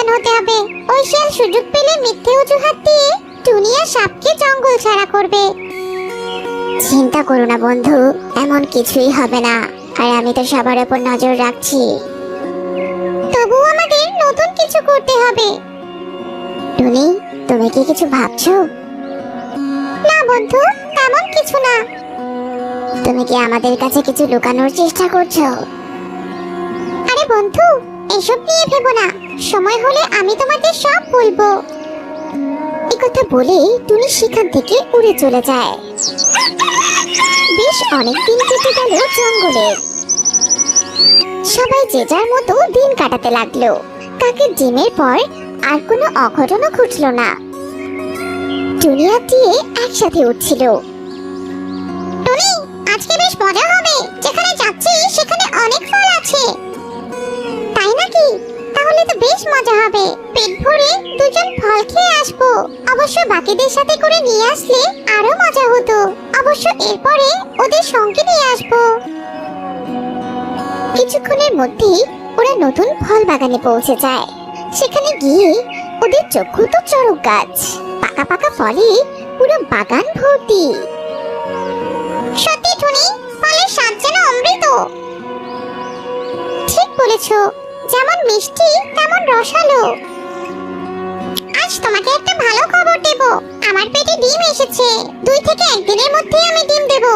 সাবধান হতে হবে। ওই শিয়াল সুযোগ পেলে মিথ্যে অজুহাত দিয়ে দুনিয়া সাপকে জঙ্গল ছাড়া করবে। চিন্তা করো না, বন্ধু, এমন কিছুই হবে না। আর আমি তো সবার উপর নজর রাখছি। তবু আমাদের নতুন কিছু করতে হবে। টুনি, তুমি কি কিছু ভাবছ? না, বন্ধু, তেমন কিছু না। তুমি কি আমাদের কাছে কিছু লুকানোর চেষ্টা করছ? আরে, বন্ধু এসব নিয়ে ভেবো না। সময় হলে আমি তোমাদের সব বলব। এই কথা বলে টুনি সেখান থেকে উড়ে চলে যায়। বেশ অনেক দিন কেটে গেল জঙ্গলে। সবাই যে যার মতো দিন কাটাতে লাগল। কাকের ডিমের পর আর কোনো অঘটনও ঘটলো না। টুনি আর টিয়ে একসাথে উঠছিল। টুনি, আজকে বেশ মজা হবে। যেখানে যাচ্ছি, সেখানে অনেক ফল আছে। নাকি তাহলে তো বেশ মজা হবে। পেট ভরে দুজন ফল খেয়ে আসব। অবশ্য বাকিদের সাথে করে নিয়ে আসলে আরও মজা হতো। অবশ্য এরপরে ওদের সঙ্গে নিয়ে আসব। কিছুক্ষণের মধ্যেই ওরা নতুন ফল বাগানে পৌঁছে যায়। সেখানে গিয়ে ওদের চক্ষু তো চড়ক গাছ। পাকা পাকা ফলে পুরো বাগান ভর্তি। সত্যি টুনি, ফলের স্বাদ যেন অমৃত। ঠিক বলেছ। যেমন মিষ্টি, তেমন রসালো। আজ তোমাকে একটা ভালো খবর দেব। আমার পেটে ডিম এসেছে। দুই থেকে একদিনের মধ্যেই আমি ডিম দেব।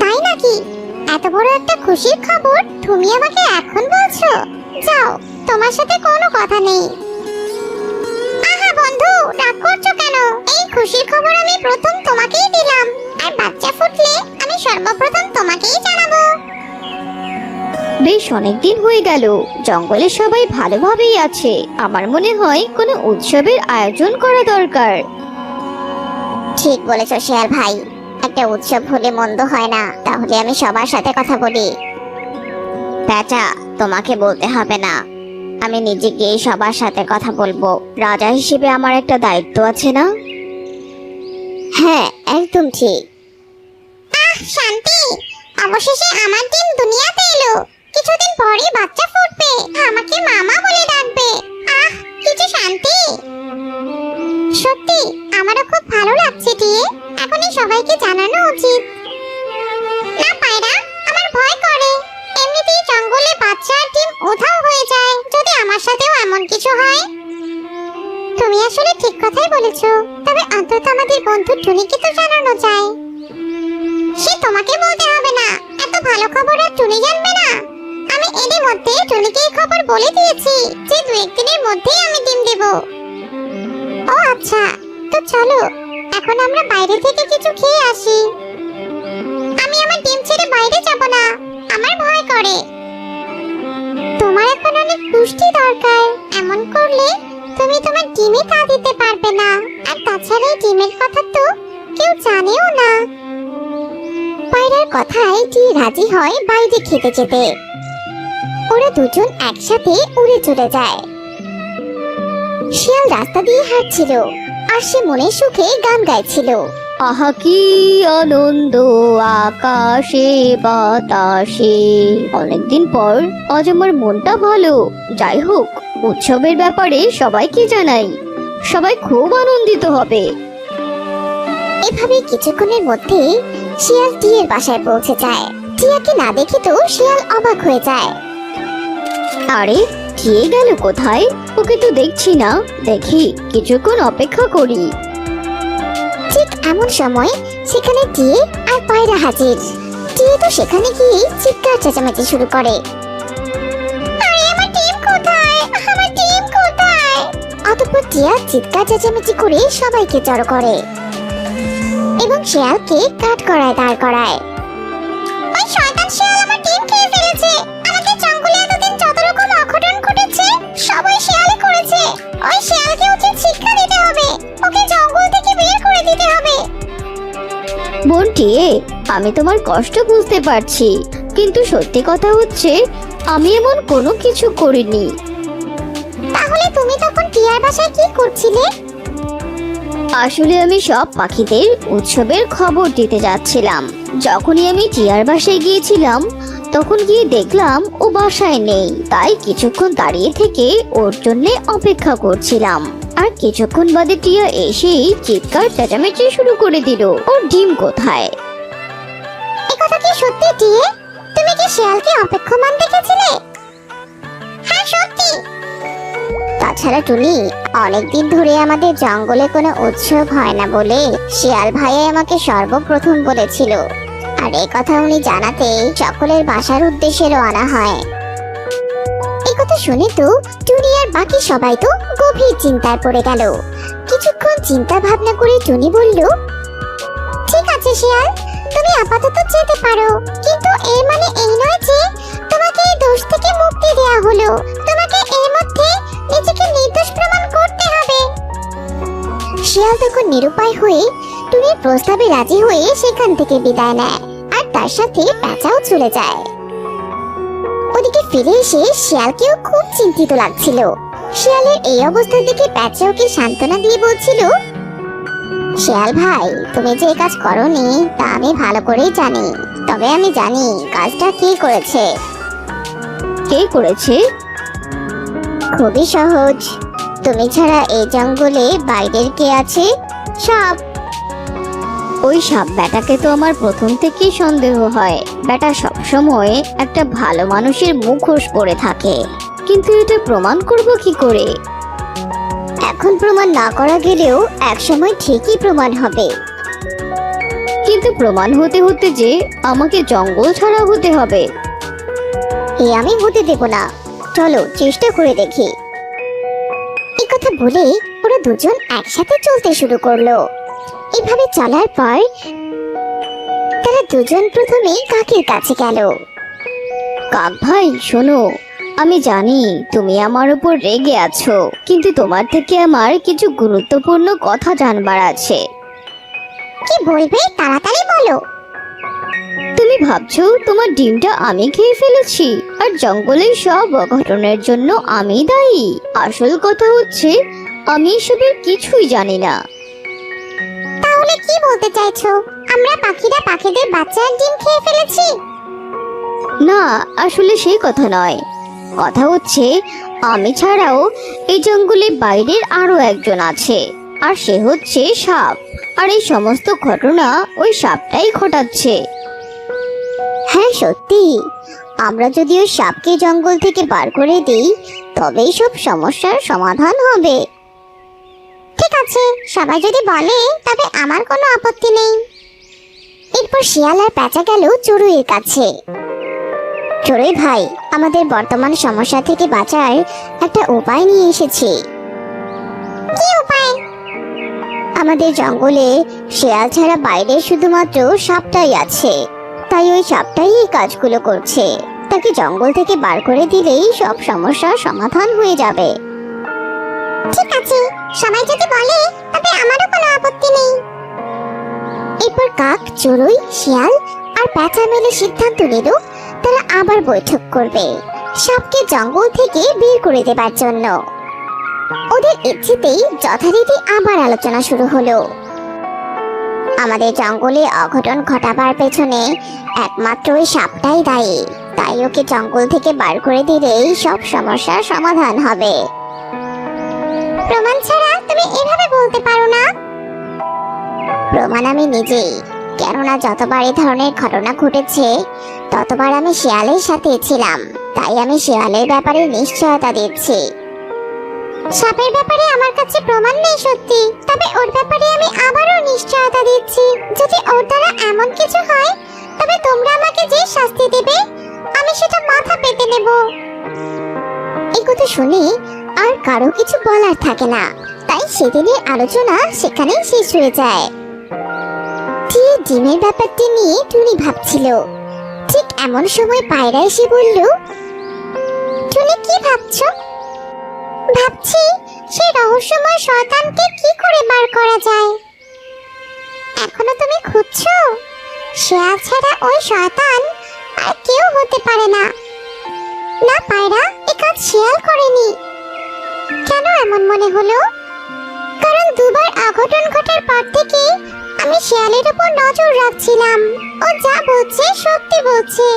তাই নাকি? এত বড় একটা খুশির খবর তুমি আমাকে এখন বলছো? যাও, তোমার সাথে কোনো কথা নেই। আহা বন্ধু, রাগ করছ কেন? এই খুশির খবর আমি প্রথম তোমাকেই দিলাম। আর বাচ্চা ফুটলে আমি সর্বপ্রথম তোমাকেই জানাব। বেশ অনেকদিন হয়ে গেল। জঙ্গলে সবাই ভালোভাবেই আছে। আমার মনে হয় কোনো উৎসবের আয়োজন করা দরকার। ঠিক বলেছ শেয়াল ভাই। একটা উৎসব হলে মন্দ হয় না। তাহলে আমি সবার সাথে কথা বলি। প্যাচা তোমাকে বলতে হবে না। আমি নিজে গিয়ে সবার সাথে কথা বলব। রাজা হিসেবে আমার একটা দায়িত্ব আছে না? হ্যাঁ একদম ঠিক। আহ শান্তি! অবশেষে আমার দিন দুনিয়াতে এলো। কিছুদিন পরে বাচ্চা ফুটবে। আমাকে মামা বলে ডাকবে। আহ কিছু শান্তি। সত্যি, আমারও খুব ভালো লাগছে টিয়ে। এখনই সবাইকে জানানো উচিত। না, পায়রা, আমার ভয় করে। এমনিতেই জঙ্গলে বাচ্চা ডিম উধাও হয়ে যায়। যদি আমার সাথেও এমন কিছু হয়? তুমি আসলে ঠিক কথাই বলেছ। তবে অন্তত আমাদের বন্ধু টুনিকে তো জানানো যায়। সে তোমাকে বলতে হবে না। এত ভালো খবর আর টুনি জানবে না। আমি এরই মধ্যে টুনিকে খবর বলে দিয়েছি যে দু একদিনের মধ্যেই আমি ডিম দেবো। ও আচ্ছা। তো চলো, এখন আমরা বাইরে থেকে কিছু খেয়ে আসি। আমি আমার ডিম ছেড়ে বাইরে যাব না, আমার ভয় করে। তোমার এখন অনেক পুষ্টি দরকার, এমন করলে তুমি তোমার ডিমে তা দিতে পারবে না। আর তাছাড়া ডিমের কথা তো কেউ জানেও না। পায়রার কথায় টি রাজি হয় বাইরে খেতে যেতে ওরা দুজন একসাথে উড়ে চলে যায়। শিয়াল রাস্তা দিয়ে হাঁটছিল আর সে মনে সুখে গান গাইছিল। আহা কি আনন্দ আকাশে বাতাসে। অনেকদিন পর আজ আমার মনটা ভালো। যাই হোক উৎসবের ব্যাপারে সবাইকে জানাই সবাই খুব আনন্দিত হবে। এভাবে কিছুক্ষণের মধ্যে শিয়াল টিয়ের বাসায় পৌঁছে যায়। টিয়াকে না দেখে তো শিয়াল অবাক হয়ে যায়। আরে টিয়ে গেল কোথায়? ওকে তো দেখছি না। দেখি, কিছুক্ষণ অপেক্ষা করি। ঠিক এমন সময় সেখানে টিয়ে আর পায়রা হাজির? টিয়ে তো সেখানে গিয়ে চিৎকার চেঁচামেচি শুরু করে। অতঃপর টিয়া চিৎকার চেঁচামেচি করে সবাইকে জড়ো করে। এবং শিয়ালকে কাঠ করায় দাঁড় করায়। ওই শিয়ালকে উচিত শিক্ষা দিতে হবে। ওকে জঙ্গল থেকে বের করে দিতে হবে। আমি তোমার কষ্ট বুঝতে পারছি কিন্তু সত্যি কথা হচ্ছে আমি এমন কোনো কিছু করিনি। তাহলে তুমি তখন টিয়ার বাসায় কি করছিলে? আসলে আমি সব পাখিদের উৎসবের খবর দিতে যাচ্ছিলাম। যখনই আমি টিয়ার বাসায় গিয়েছিলাম তখন গিয়ে দেখলাম ও বাসায় নেই। তাই কিছুক্ষণ দাঁড়িয়ে থেকে ওর জন্য অপেক্ষা করছিলাম। আর কিছুক্ষণ বাদে টিয়া এসেই চিৎকার চেঁচামেচি শুরু করে দিল। ওর ডিম কোথায়? সত্যি, টিয়ে? তুমি কি শিয়ালকে হ্যাঁ তাছাড়া অনেকদিন ধরে জঙ্গলে কোনো উৎসব হয় না বলে শিয়াল ভাইয়া আমাকে সর্বপ্রথম বলেছিল। আর এই কথা উনি জানাতে সকলের বাসার উদ্দেশ্যে রওনা হয়। এই কথা শুনে তো টুনি আর বাকি সবাই তো গভীর চিন্তায় পড়ে গেল। কিছুক্ষণ চিন্তা ভাবনা করে টুনি বলল, ঠিক আছে শিয়াল, তুমি আপাতত যেতে পারো। কিন্তু এর মানে এই নয় যে তোমাকে এই দোষ থেকে মুক্তি দেওয়া হলো। তোমাকে এর মধ্যে নিজেকে নির্দোষ প্রমাণ করতে হবে। শিয়াল তখন নিরুপায় হয়ে টুনির প্রস্তাবে রাজি হয়ে সেখান থেকে বিদায় নেয়। তার সাথে প্যাঁচাও চলে যায়। ওদিকে ফিরে এসে শিয়ালকেও খুব চিন্তিত লাগছিল। শিয়ালের এই অবস্থা দেখে প্যাঁচা ওকে সান্ত্বনা দিয়ে বলছিল, শিয়াল ভাই, তুমি যে কাজ করনি, তা আমি ভালো করেই জানি। তবে আমি জানি কাজটা কে করেছে। কে করেছে? খুবই সহজ। তুমি ছাড়া এই জঙ্গলে বাইরের কে আছে? সব ওই সাপ ব্যাটাকে তো আমার প্রথম থেকেই সন্দেহ হয়। ব্যাটা সবসময় একটা ভালো মানুষের মুখোশ পরে থাকে। কিন্তু এটা প্রমাণ করব কি করে? এখন প্রমাণ না করা গেলেও একসময় ঠিকই প্রমাণ হবে। কিন্তু প্রমাণ হতে হতে যে আমাকে জঙ্গল ছাড়া হতে হবে। এ আমি হতে দেব না। চলো চেষ্টা করে দেখি। কথা বলে ওরা দুজন একসাথে চলতে শুরু করল। এভাবে চলার পর তারা দুজন প্রথমে কাকের কাছে গেল। কাক ভাই শোনো আমি জানি তুমি আমার উপর রেগে আছো কিন্তু তোমার থেকে আমার কিছু গুরুত্বপূর্ণ কথা জানবার আছে। কি বলবে? তাড়াতাড়ি বলো। তুমি ভাবছ তোমার ডিমটা আমি খেয়ে ফেলেছি আর জঙ্গলের সব অঘটনের জন্য আমি দায়ী। আসল কথা হচ্ছে আমি এসবের কিছুই জানি না। তাহলে কি বলতে চাইছো? আমরা পাখিরা পাখিদের বাচ্চার ডিম খেয়ে ফেলেছি। না আসলে সেই কথা নয়। কথা হচ্ছে আমি ছাড়াও এই জঙ্গলে বাইরের আরও একজন আছে আর সে হচ্ছে সাপ। আর এই সমস্ত ঘটনা ওই সাপটাই ঘটাচ্ছে। হ্যাঁ সত্যি। আমরা যদি ওই সাপকে জঙ্গল থেকে বার করে দিই তবেই সব সমস্যার সমাধান হবে। আছে। সবাই যদি বলে, তবে আমার কোনো আপত্তি নেই। এরপর শিয়াল আর পেঁচা গেল চড়ুইয়ের কাছে। চড়ুই ভাই, আমাদের বর্তমান সমস্যা থেকে বাঁচার একটা উপায় নিয়ে এসেছি। কি উপায়? আমাদের জঙ্গলে শেয়াল ছাড়া বাইরে শুধুমাত্র সাপটাই আছে। তাই ওই সাপটাই এই কাজগুলো করছে। তাকে জঙ্গল থেকে বার করে দিলেই সব সমস্যার সমাধান হয়ে যাবে। ঠিক আছে সবাই যদি বলে, তবে আমারও কোনো আপত্তি নেই। এরপর কাক, চড়ুই, শিয়াল আর প্যাঁচা মিলে সিদ্ধান্ত নিল, তারা আবার বৈঠক করবে। সাপকে জঙ্গল থেকে বের করে দেবার জন্য। ওদের ইচ্ছেতেই যথারীতি আবার আলোচনা শুরু হলো। আমাদের জঙ্গলে অঘটন ঘটাবার পেছনে একমাত্র ওই সাপটাই দায়ী। তাই ওকে জঙ্গল থেকে বার করে দিলেই সব সমস্যার সমাধান হবে। প্রমাণ ছাড়া তুমি এভাবে বলতে পারো না। প্রমাণ আমি নিজেই। কেননা যতবার এই ধরনের ঘটনা ঘটেছে, ততবার আমি শিয়ালের সাথে ছিলাম। তাই আমি শিয়ালের ব্যাপারে নিশ্চয়তা দিচ্ছি। সাপের ব্যাপারে আমার কাছে প্রমাণ নেই সত্যি। তবে ওর ব্যাপারে আমি আবারও নিশ্চয়তা দিচ্ছি। যদি ওর দ্বারা এমন কিছু হয়, তবে তোমরা আমাকে যে শাস্তি দেবে, আমি সেটা মাথা পেতে নেব। এই কথা শুনে আর কারও কিছু বলার থাকে না। তাই সেদিনের আলোচনা সেখানেই শেষ হয়ে যায়। ডিমের ব্যাপারটি নিয়ে টুনি ভাবছিল। ঠিক এমন সময় পায়রা এসে বলল, টুনি, কি ভাবছ? ভাবছি সেই রহস্যময় শয়তানকে কি করে বার করা যায়? এখনও তুমি খুঁজছো? শেয়াল ছাড়া ওই শয়তান আর কেউ হতে পারে না। না, পায়রা, এ কাজ শেয়াল করেনি। কেন এমন মনে হলো? কারণ দুবার অঘটন ঘটার পর থেকে আমি শেয়ালের উপর নজর রাখছিলাম। ও যা বলছে, সত্যি বলছে।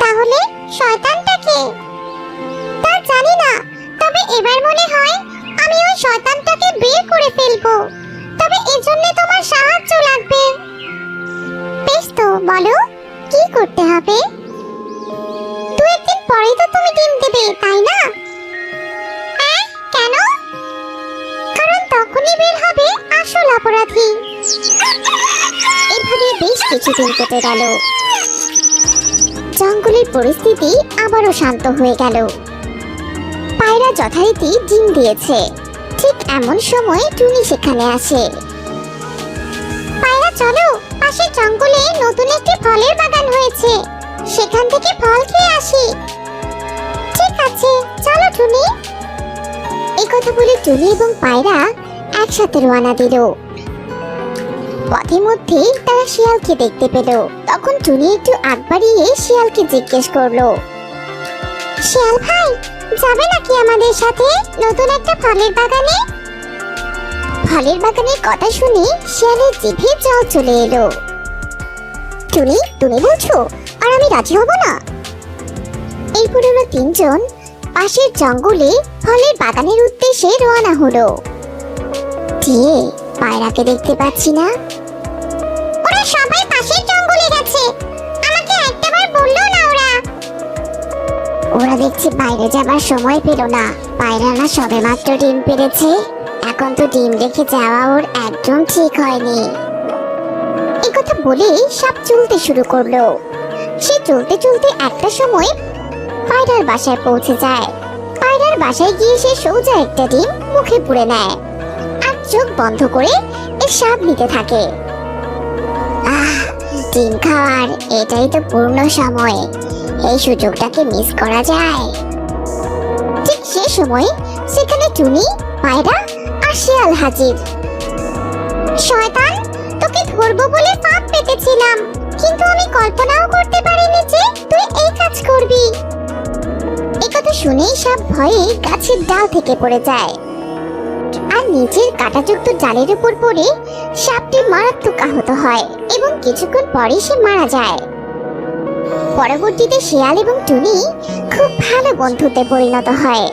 তাহলে শয়তানটাকে তা জানি না, তবে এবার মনে হয় আমি ওই শয়তানটাকে বের করে ফেলব। তবে এজন্য তোমার সাহায্য লাগবে। বেশ তো, বলো, কি করতে হবে? পরেই তো তুমি ডিম দেবে, তাই না? কেন? কারণ তখনই বের হবে আসল অপরাধী। এভাবে বেশ কিছুদিন কেটে গেল। জঙ্গলের পরিস্থিতি আবারও শান্ত হয়ে গেল। পায়রা যথারীতি ডিম দিয়েছে। ঠিক এমন সময় টুনি সেখানে আসে। পায়রা, চলো! পাশের জঙ্গলে নতুন একটি ফলের বাগান হয়েছে। সেখান থেকে ফল খেয়ে আসি। আছে? চলো টুনি। এই কথা বলে টুনি এবং পায়রা একসাথে রওনা দিল। পথে মধ্যে তারা শিয়ালকে দেখতে পেল। তখন টুনি একটু আগ বাড়িয়ে শিয়ালকে জিজ্ঞেস করল, শিয়াল ভাই, যাবে নাকি আমাদের সাথে নতুন একটা ফলের বাগানে? ফলের বাগানের কথা শুনে শিয়ালের জিভে জল চলে এলো। টুনি, তুমি বলছো, আর আমি রাজি হব না? এরপর ওরা তিনজন পাশের জঙ্গলে ফলের বাগানের উদ্দেশ্যে রওনা হলো। দিয়ে পায়রাকে দেখতে পাচ্ছি না। ওরা সবাই পাশের জঙ্গলে গেছে। আমাকে একটাবার বলল না ওরা। ওরা দেখছি বাইরে যাবার সময় পেল না। পায়রারা সবে মাত্র ডিম পেরেছে এখন তো ডিম রেখে যাওয়া ওর একদম ঠিক হয়নি। কথা বলে সাপ চলতে শুরু করল। সে চলতে চলতে একটা সময় পায়রার বাসায় পৌঁছে যায়। পায়রার বাসায় গিয়ে সে সোজা একটা ডিম মুখে পুড়ে নেয় আর চোখ বন্ধ করে এর স্বাদ নিতে থাকে। ডিম খাওয়ার এটাই তো পূর্ণ সময়। এই সুযোগটাকে মিস করা যায়। ঠিক সে সময় সেখানে টুনি পায়রা আর শিয়াল হাজির। শয়তান, তোকে ধরবো বলে পাপ পেতেছিলাম, কিন্তু আমি কল্পনাও করতে পারিনি যে তুই এই কাজ করবি। শুনেই সব ভয়ে গাছের ডাল থেকে পড়ে যায়। আর নিচের কাঁটাযুক্ত জালের উপর পড়ে সাপটি মারাত্মক আহত হয় এবং কিছুক্ষণ পরে সে মারা যায়। পরবর্তীতে শেয়াল এবং টুনি খুব ভালো বন্ধুতে পরিণত হয়।